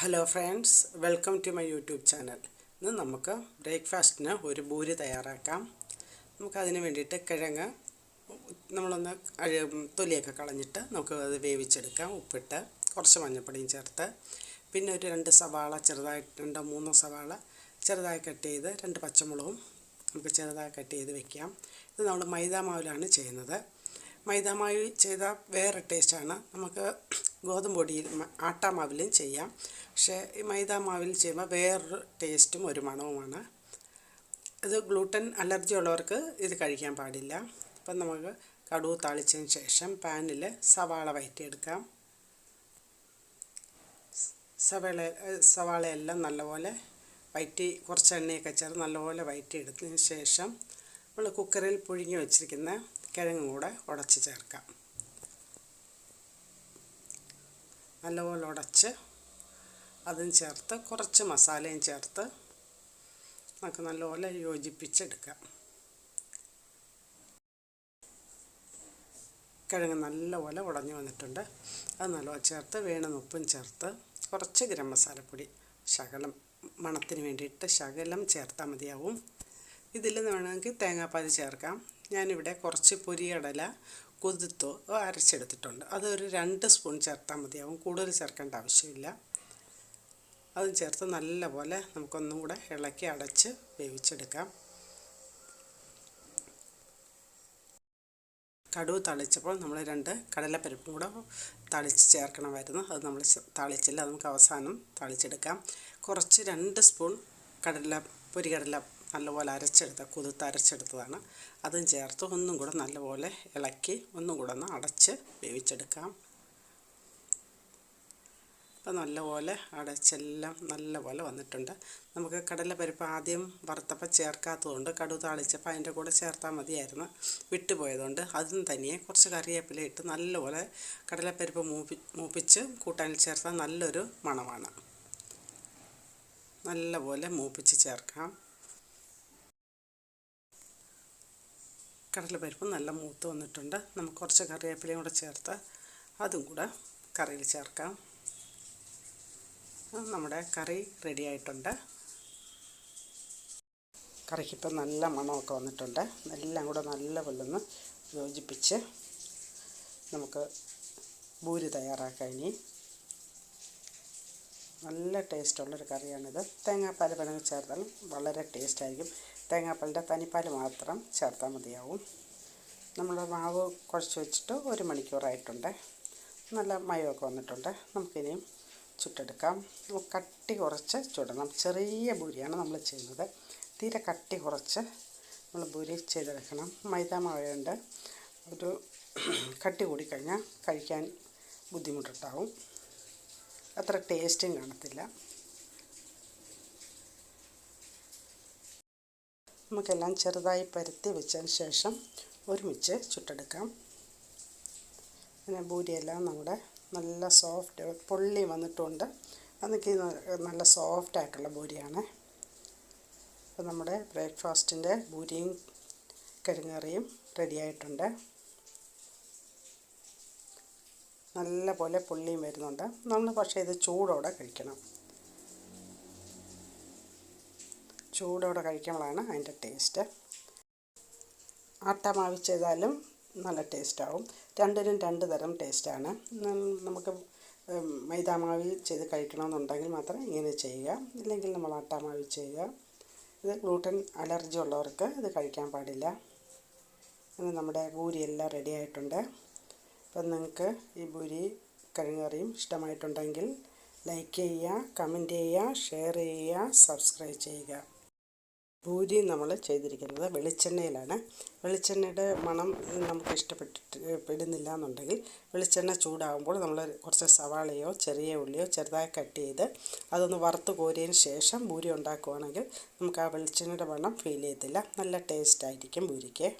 Hello friends welcome to my YouTube channel ഇന്ന് നമുക്ക് ബ്രേക്ക്ഫാസ്റ്റിന് ഒരു ബൂരി തയ്യാറാക്കാം. നമുക്കതിന് വേണ്ടിയിട്ട് കിഴങ്ങ് നമ്മളൊന്ന് തൊലിയൊക്കെ കളഞ്ഞിട്ട് നമുക്ക് അത് വേവിച്ചെടുക്കാം. ഉപ്പിട്ട് കുറച്ച് മഞ്ഞൾപ്പൊടിയും ചേർത്ത്. പിന്നെ ഒരു രണ്ട് സവാള ചെറുതായിട്ട് രണ്ടോ മൂന്നോ സവാള ചെറുതായി കട്ട് ചെയ്ത് രണ്ട് പച്ചമുളകും നമുക്ക് ചെറുതായി കട്ട് ചെയ്ത് വെക്കാം. ഇത് നമ്മൾ മൈദാ മാവിലാണ് ചെയ്യുന്നത്. മൈദാ മാവിൽ ചെയ്താൽ വേറെ ടേസ്റ്റാണ് നമുക്ക് ഗോതമ്പ് പൊടിയിൽ ആട്ടാമാവിലും ചെയ്യാം. പക്ഷേ ഈ മൈദാ മാവിൽ ചെയ്യുമ്പോൾ വേറൊരു ടേസ്റ്റും ഒരു മണവുമാണ്. ഇത് ഗ്ലൂട്ടൻ അലർജി ഉള്ളവർക്ക് ഇത് കഴിക്കാൻ പാടില്ല. അപ്പം നമുക്ക് കടുവ് താളിച്ചതിന് ശേഷം പാനിൽ സവാള വയറ്റിയെടുക്കാം. സവാള സവാളയെല്ലാം നല്ലപോലെ വയറ്റി കുറച്ച് എണ്ണയൊക്കെ ചേർത്ത് നല്ലപോലെ വയറ്റിയെടുത്തതിന് ശേഷം നമ്മൾ കുക്കറിൽ പുഴുങ്ങി വെച്ചിരിക്കുന്ന കിഴങ്ങും കൂടെ ഉടച്ച് ചേർക്കാം. നല്ലപോലെ ഉടച്ച് അതും ചേർത്ത് കുറച്ച് മസാലയും ചേർത്ത് നമുക്ക് നല്ലപോലെ യോജിപ്പിച്ചെടുക്കാം. കിഴങ്ങ് നല്ലപോലെ ഉടഞ്ഞു വന്നിട്ടുണ്ട്. അത് നല്ലപോലെ ചേർത്ത് വേണം ഉപ്പും ചേർത്ത് കുറച്ച് ഗരം മസാലപ്പൊടി ശകലം മണത്തിന് വേണ്ടിയിട്ട് ശകലം ചേർത്താൽ മതിയാവും. ഇതിൽ വേണമെങ്കിൽ തേങ്ങാപ്പാൽ ചേർക്കാം. ഞാനിവിടെ കുറച്ച് പൊരിയടല കുതിർത്തോ അരച്ചെടുത്തിട്ടുണ്ട്. അതൊരു രണ്ട് സ്പൂൺ ചേർത്താൽ മതിയാവും. കൂടുതൽ ചേർക്കേണ്ട ആവശ്യമില്ല. അതും ചേർത്ത് നല്ലപോലെ നമുക്കൊന്നും കൂടെ ഇളക്കി അടച്ച് വേവിച്ചെടുക്കാം. കടുവ് തളിച്ചപ്പോൾ നമ്മൾ രണ്ട് കടലപ്പരിപ്പും കൂടെ തളിച്ച് ചേർക്കണമായിരുന്നു. അത് നമ്മൾ തളിച്ചില്ല. നമുക്ക് അവസാനം തളിച്ചെടുക്കാം. കുറച്ച് രണ്ട് സ്പൂൺ കടല പൊരികടല നല്ലപോലെ അരച്ചെടുത്ത കുതിർത്ത് അരച്ചെടുത്തതാണ്. അതും ചേർത്ത് ഒന്നും കൂടെ നല്ലപോലെ ഇളക്കി ഒന്നും കൂടെ ഒന്ന് അടച്ച് വേവിച്ചെടുക്കാം. അപ്പോൾ നല്ലപോലെ അടച്ചെല്ലാം നല്ലപോലെ വന്നിട്ടുണ്ട്. നമുക്ക് കടലപ്പരിപ്പ് ആദ്യം വറുത്തപ്പോൾ ചേർക്കാത്തതുകൊണ്ട് കടു താളിച്ചപ്പോൾ അതിന്റെ കൂടെ ചേർത്താൽ മതിയായിരുന്നു. വിട്ടുപോയതുകൊണ്ട് അതും തനിയെ കുറച്ച് കറിവേപ്പില ഇട്ട് നല്ലപോലെ കടലപ്പരിപ്പ് മൂപ്പി മൂപ്പിച്ച് കൂട്ടാനിൽ ചേർത്താൽ നല്ലൊരു മണമാണ്. നല്ലപോലെ മൂപ്പിച്ച് ചേർക്കാം. കടലപ്പരിപ്പ് നല്ല മൂത്ത് വന്നിട്ടുണ്ട്. നമുക്ക് കുറച്ച് കറിവേപ്പിലയും കൂടെ ചേർത്ത് അതും കൂടെ കറിയിൽ ചേർക്കാം. നമ്മുടെ കറി റെഡി ആയിട്ടുണ്ട്. കറിക്കിപ്പം നല്ല മണമൊക്കെ വന്നിട്ടുണ്ട്. എല്ലാം കൂടെ നല്ല ഒന്ന് യോജിപ്പിച്ച് നമുക്ക് ബൂരി തയ്യാറാക്കാം ഇനി. നല്ല ടേസ്റ്റുള്ളൊരു കറിയാണിത്. തേങ്ങാപ്പാൽ വേണമെങ്കിൽ ചേർത്താൽ വളരെ ടേസ്റ്റായിരിക്കും. തേങ്ങാപ്പാലിന്റെ തനിപ്പാൽ മാത്രം ചേർത്താൽ മതിയാവും. നമ്മൾ മാവ് കുഴച്ച് വെച്ചിട്ട് ഒരു മണിക്കൂറായിട്ടുണ്ട്. നല്ല മയമൊക്കെ വന്നിട്ടുണ്ട്. നമുക്കിനിയും ചുട്ടെടുക്കാം. കട്ടി കുറച്ച് ചുടണം. ചെറിയ ബൂരിയാണ് നമ്മൾ ചെയ്യുന്നത്. തീരെ കട്ടി കുറച്ച് നമ്മൾ ബൂരി ചെയ്തെടുക്കണം. മൈദ മാവയുണ്ട് ഒരു കട്ടി കൂടിക്കഴിഞ്ഞാൽ കഴിക്കാൻ ബുദ്ധിമുട്ടുണ്ടാവും. അത്ര ടേസ്റ്റും കാണത്തില്ല. നമുക്കെല്ലാം ചെറുതായി പരത്തി വെച്ചതിന് ശേഷം ഒരുമിച്ച് ചുട്ടെടുക്കാം. പിന്നെ ബൂരിയെല്ലാം നമ്മുടെ നല്ല സോഫ്റ്റ് പൊള്ളി വന്നിട്ടുണ്ട്. അതൊക്കെ നല്ല സോഫ്റ്റ് ആയിട്ടുള്ള ബൂരിയാണ്. അപ്പോൾ നമ്മുടെ ബ്രേക്ക്ഫാസ്റ്റിന്റെ ബൂരിയും കരിങ്ങറിയും റെഡിയായിട്ടുണ്ട്. നല്ല പോലെ പുള്ളിയും വരുന്നുണ്ട്. നമ്മൾ പക്ഷേ ഇത് ചൂടോടെ കഴിക്കണം. ചൂടോടെ കഴിക്കുമ്പോഴാണ് അതിന്റെ ടേസ്റ്റ്. ആട്ടമാവി ചെയ്താലും നല്ല ടേസ്റ്റാവും. രണ്ടിനും രണ്ട് തരം ടേസ്റ്റാണ്. നമുക്ക് മൈദാമാവി ചെയ്ത് കഴിക്കണമെന്നുണ്ടെങ്കിൽ മാത്രം ഇങ്ങനെ ചെയ്യുക. ഇല്ലെങ്കിൽ നമ്മൾ ആട്ടാമാവിൽ ചെയ്യുക. ഇത് ഗ്ലൂട്ടൻ അലർജി ഉള്ളവർക്ക് ഇത് കഴിക്കാൻ പാടില്ല. നമ്മുടെ ബൂരി എല്ലാം റെഡി ആയിട്ടുണ്ട്. അപ്പം നിങ്ങൾക്ക് ഈ ബൂരി കറിയും ഇഷ്ടമായിട്ടുണ്ടെങ്കിൽ ലൈക്ക് ചെയ്യുക കമന്റ് ചെയ്യുക ഷെയർ ചെയ്യുക സബ്സ്ക്രൈബ് ചെയ്യുക. പൂരി നമ്മൾ ചെയ്തിരിക്കുന്നത് വെളിച്ചെണ്ണയിലാണ്. വെളിച്ചെണ്ണയുടെ മണം നമുക്ക് ഇഷ്ടപ്പെട്ടിട്ട് പെടുന്നില്ല എന്നുണ്ടെങ്കിൽ വെളിച്ചെണ്ണ ചൂടാകുമ്പോൾ നമ്മൾ കുറച്ച് സവാളയോ ചെറിയ ഉള്ളിയോ ചെറുതായി കട്ട് ചെയ്ത് അതൊന്ന് വറുത്ത് കോരിയതിന് ശേഷം പൂരി ഉണ്ടാക്കുവാണെങ്കിൽ നമുക്ക് ആ വെളിച്ചെണ്ണയുടെ മണം ഫീൽ ചെയ്യത്തില്ല. നല്ല ടേസ്റ്റ് ആയിരിക്കും പൂരിക്ക്